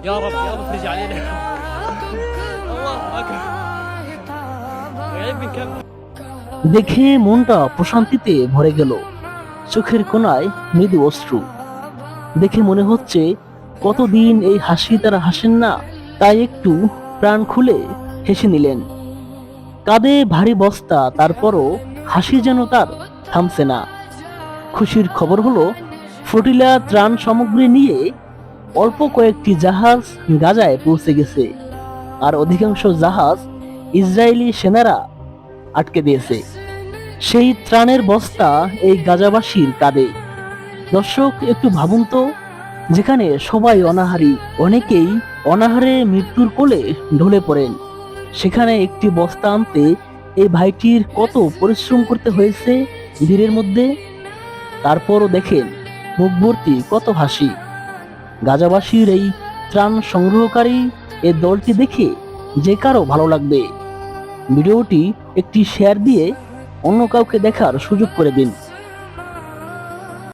يا رب يا رب فرج علينا الله اكبر ويعيب من كم দেখে মনটা প্রশান্তিতে ভরে গেল চোখের কোনায় মৃদু অশ্রু দেখে মনে হচ্ছে কতদিন এই হাসি তারা হাসেন না তাই একটু প্রাণ খুলে হেসে নিলেন কাঁধে ভারী বস্তা তারপরও হাসি যেন তার থামছে না খুশির খবর হলো ফটিলা ত্রাণ সামগ্রী নিয়ে অল্প কয়েকটি জাহাজ গাজায় পৌঁছে গেছে, আর অধিকাংশ জাহাজ ইসরায়েলি সেনারা আটকে দিয়েছে। সেই ত্রাণের বস্তা এই গাজাবাসীর কাঁধে। দর্শক, একটু ভাবুন তো, যেখানে সবাই অনাহারী, অনেকেই অনাহারে মৃত্যুর কোলে ঢলে পড়েন। সেখানে একটি বস্তা আনতে এই ভাইটির কত পরিশ্রম করতে হয়েছে ভিড়ের মধ্যে? তারপরও দেখেন মুখ ভর্তি কত হাসি। গাজাবাসীর এই ত্রাণ সংগ্রহকারী এ দলটি দেখে যে কারও ভালো লাগবে। ভিডিওটি একটি শেয়ার দিয়ে অন্য কাউকে দেখার সুযোগ করে দিন।